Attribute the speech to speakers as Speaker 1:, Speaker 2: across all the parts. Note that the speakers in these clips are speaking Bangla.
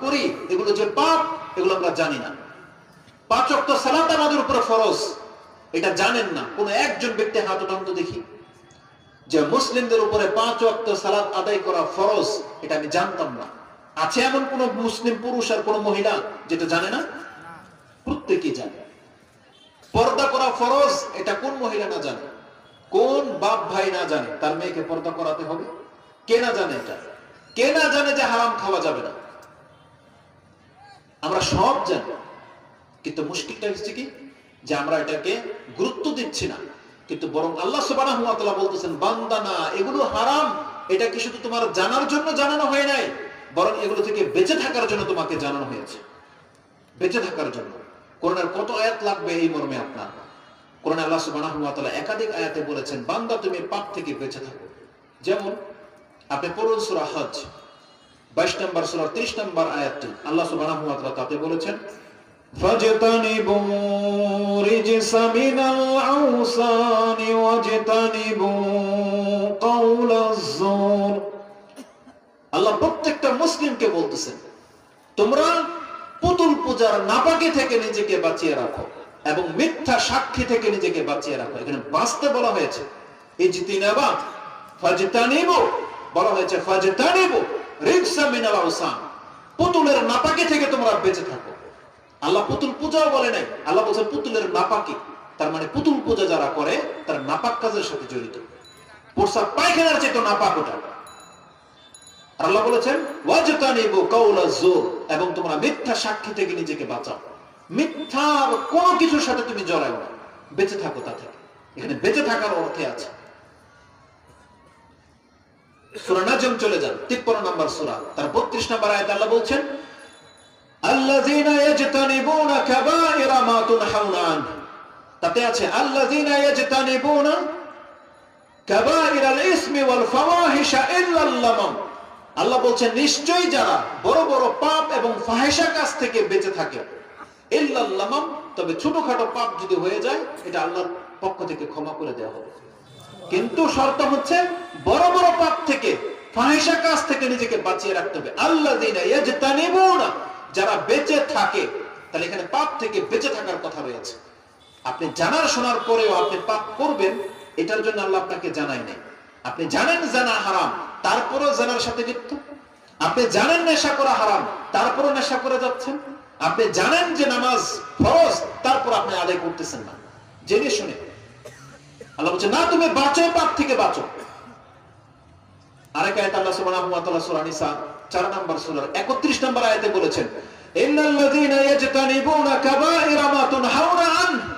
Speaker 1: করি, এগুলো যে পাপ, এগুলো আমরা জানি না। পাঁচ অক্ট সালাত আমাদের উপরে ফরজ। এটা জানেন না। কোন একজন ব্যক্তি হাত উঠান তো দেখি। যে মুসলিমদের উপরে পাঁচ অক্ট সালাত আদায় করা ফরজ, এটা আমি জানতাম না। আছে এমন কোন মুসলিম পুরুষ আর কোন মহিলা যেটা জানে না? প্রত্যেকেই জানে। পর্দা করা ফরজ, এটা কোন মহিলা না জানে? কোন বাপ ভাই না জানে? তার মেয়েকে পর্দা করাতে হবে? কে না জানে এটা? কে না জানে যে হারাম খাওয়া যাবে না? আমরা সব জানি। কিন্তু মুশকিলটা হচ্ছে কি? যে আমরা এটাকে গুরুত্ব দিচ্ছি না। কিন্তু বরং আল্লাহ তাআলা বলতেছেন, বান্দা না, এগুলো হারাম। এটা কি শুধু তোমার জানার জন্য জানানো হয় নাই? বরং এগুলো থেকে বেঁচে থাকার জন্য তোমাকে জানানো হয়েছে। বেঁচে থাকার জন্য। কোরআনের কত আয়াত লাগবে এই মর্মে আপনার? করোনা আল্লাহ ওয়া একাধিক আয়াতে বলেছেন, বান্দা তুমি পাপ থেকে বেঁচে থাকো। যেমন, আপনি পড়ুন সূরা হজ 22 নম্বর সূরা 30 নম্বর আয়াতটি আল্লাহ সুবহানাহু ওয়া তাআলা তাতে বলেছেন فاجتنبوا رجس من الأوثان واجتنبوا قول الزور আল্লাহ প্রত্যেকটা মুসলিমকে বলতেছেন তোমরা পুতুল পূজার নাপাকি থেকে নিজেকে বাঁচিয়ে রাখো এবং মিথ্যা সাক্ষী থেকে নিজেকে বাঁচিয়ে রাখো এখানে বাঁচতে বলা হয়েছে এই জিতিনাবা ফাজতানিব বলা হয়েছে ফাজতানিব রিকসা মিনাল আওসান পুতুলের নাপাকি থেকে তোমরা বেঁচে থাকো। আল্লাহ পুতুল পূজাও বলে নাই। আল্লাহ বলছে পুতুলের নাপাকি। তার মানে পুতুল পূজা যারা করে, তার নাপাক কাজের সাথে জড়িত। পোশাক পায়খানার চেয়ে তো নাপাক ওটা। আল্লাহ বলেছেন এবং তোমরা মিথ্যা সাক্ষী থেকে নিজেকে বাঁচাও। মিথ্যার কোন কিছুর সাথে তুমি জড়াও না। বেঁচে থাকো তা থেকে। এখানে বেঁচে থাকার অর্থে আছে সূরা নাজম চলে যান 53 নম্বর সূরা। তার 32 নম্বর আয়াতে আল্লাহ বলছেন, আল্লাযীনা ইয়াজতানিবুনা কাবাইরা মা তুনহাউনা আনহু তাতে আছে ইয়াজতানিবুনা কাবাইরাল ইসমি ওয়াল ফাওয়াহিশা ইল্লাল লামাম আল্লাহ বলছেন, নিশ্চয়ই যারা বড় বড় পাপ এবং ফাহেসা কাজ থেকে বেঁচে থাকে ইল্লাল লামাম তবে ছোটখাটো পাপ যদি হয়ে যায়, এটা আল্লাহর পক্ষ থেকে ক্ষমা করে দেওয়া হবে। কিন্তু শর্ত হচ্ছে বড় বড় পাপ থেকে ফাহেসা কাজ থেকে নিজেকে বাঁচিয়ে রাখতে হবে। আল্লাযীনা ইয়াজতানিবুনা, যারা বেঁচে থাকে, তাহলে এখানে পাপ থেকে বেঁচে থাকার কথা রয়েছে। আপনি জানার শোনার পরেও আপনি পাপ করবেন, এটার জন্য আল্লাহ আপনাকে জানাই নাই। আপনি জানেন জানা হারাম, তারপরেও জানার সাথে লিপ্ত। আপনি জানেন নেশা করা হারাম, তারপরও নেশা করে যাচ্ছেন। আপনি জানেন যে নামাজ ফরজ, তারপর আপনি আদায় করতেছেন না। জেনে শুনে। আল্লাহ বলছে, না, তুমি বাঁচো, পাপ থেকে বাঁচো। আরেক আল্লাহ সুবহানাহু ওয়া তাআলা সূরা নিসা 4 নম্বর সূরার 31 নম্বর আয়াতে বলেছেন ইন্নাল্লাযীনা ইয়াজতানিবুনা মা তুনহাউনা আনহু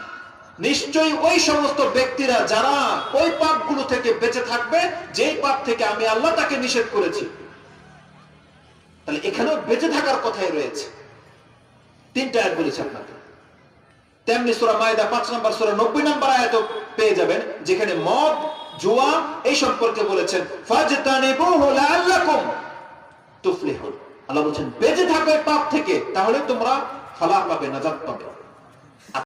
Speaker 1: নিশ্চয়ই ওই সমস্ত ব্যক্তিরা, যারা ওই পাপগুলো থেকে বেঁচে থাকবে, যেই পাপ থেকে আমি আল্লাহ তাকে নিষেধ করেছি। তাহলে এখানেও বেঁচে থাকার কথাই রয়েছে। তিনটা আয়াত বলেছে আপনাকে তেমনি সূরা মায়দা 5 নম্বর, সূরা 90 নম্বর আয়াত পেয়ে যাবেন, যেখানে মদ, জুয়া, এই সম্পর্কে বলেছেন আল্লাহ বলছেন, বেঁচে থাকবে পাপ থেকে, তাহলে তোমরা ফালা পাবে, নাজাত পাবে।